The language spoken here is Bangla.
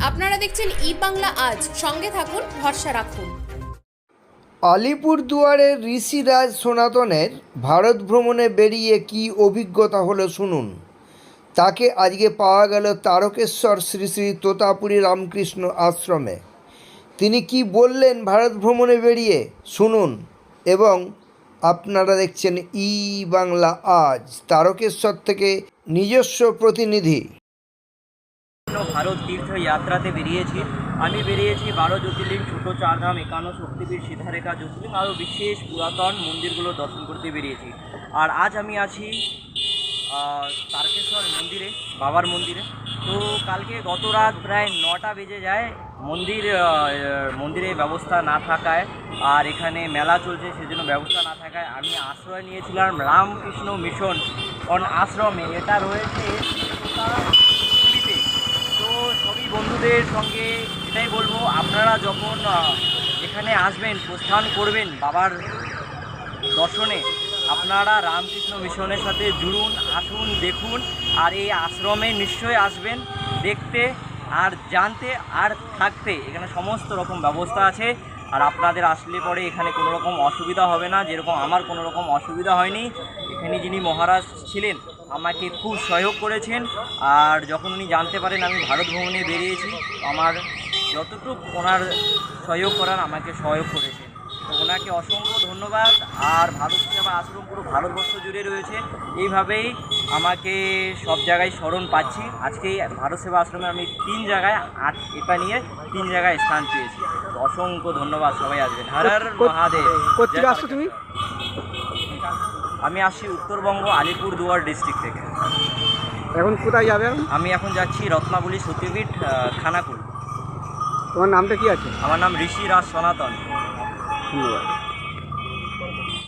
আপনারা দেখছেন ই বাংলা আজ। সঙ্গে থাকুন, ভরসা রাখুন। আলিপুরদুয়ারের ঋষিরাজ সনাতনের ভারত ভ্রমণে বেরিয়ে কি অভিজ্ঞতা হলো শুনুন। তাকে আজকে পাওয়া গেল তারকেশ্বর শ্রী শ্রী তোতাপুরী রামকৃষ্ণ আশ্রমে। তিনি কি বললেন ভারত ভ্রমণে বেরিয়ে? শুনুন। এবং আপনারা দেখছেন ই বাংলা আজ, তারকেশ্বর থেকে নিজস্ব প্রতিনিধি। ভারত তীর্থ যাত্রাতে বেরিয়েছি। আমি বেরিয়েছি বারো জ্যোতির্লিঙ্গ, ছোট চারধাম, একান্ন শক্তিপীঠ, সিদ্ধারেখা জ্যোতির্লিঙ্গ আরও বিশেষ পুরাতন মন্দিরগুলো দর্শন করতে বেরিয়েছি। আর আজ আমি আছি তারকেশ্বর মন্দিরে, বাবার মন্দিরে। তো কালকে গত রাত প্রায় নটা বেজে যায়, মন্দির মন্দিরে ব্যবস্থা না থাকায়, আর এখানে মেলা চলছে, সেজন্য ব্যবস্থা না থাকায় আমি আশ্রয় নিয়েছিলাম রামকৃষ্ণ মিশন অন আশ্রমে। এটা রয়েছে বন্ধুদের সঙ্গে এটাই বলব, আপনারা যখন এখানে আসবেন, প্রস্থান করবেন বাবার দর্শনে, আপনারা রামকৃষ্ণ মিশনের সাথে জুড়ুন, আসুন, দেখুন, আর এই আশ্রমে নিশ্চয়ই আসবেন, দেখতে আর জানতে আর থাকতে, এখানে সমস্ত রকম ব্যবস্থা আছে, আর আপনাদের আসলে পরে এখানে কোনো রকম অসুবিধা হবে না, যেরকম আমার কোনো রকম অসুবিধা হয়নি, এখানে যিনি মহারাজ ছিলেন আমাকে খুব সহযোগ করেছেন। আর যখন উনি জানতে পারেন আমি ভারত ভ্রমণে বেরিয়েছি আমার যতটুকু ওনার সহযোগ করার আমাকে সহযোগ করেছেন। তো ওনাকে অসংখ্য ধন্যবাদ। আর ভারত সেবা আশ্রম পুরো ভারতবর্ষ জুড়ে রয়েছে। এইভাবেই আমাকে সব জায়গায় স্মরণ পাচ্ছি। আজকে ভারত সেবা আশ্রমে আমি তিন জায়গায় আট এটা নিয়ে তিন জায়গায় স্থান পেয়েছি। অসংখ্য ধন্যবাদ সবাই আসবেন। হর হর মহাদেব। তুমি? আমি আসি উত্তরবঙ্গ আলিপুর দুয়ার ডিস্ট্রিক্ট থেকে। এখন কোথায় যাবেন আমি এখন যাচ্ছি রত্নাবলী সতীপীঠ খানাকুল। তোমার নামটা কি আছে? আমার নাম ঋষি রাজ সনাতন। ধন্যবাদ।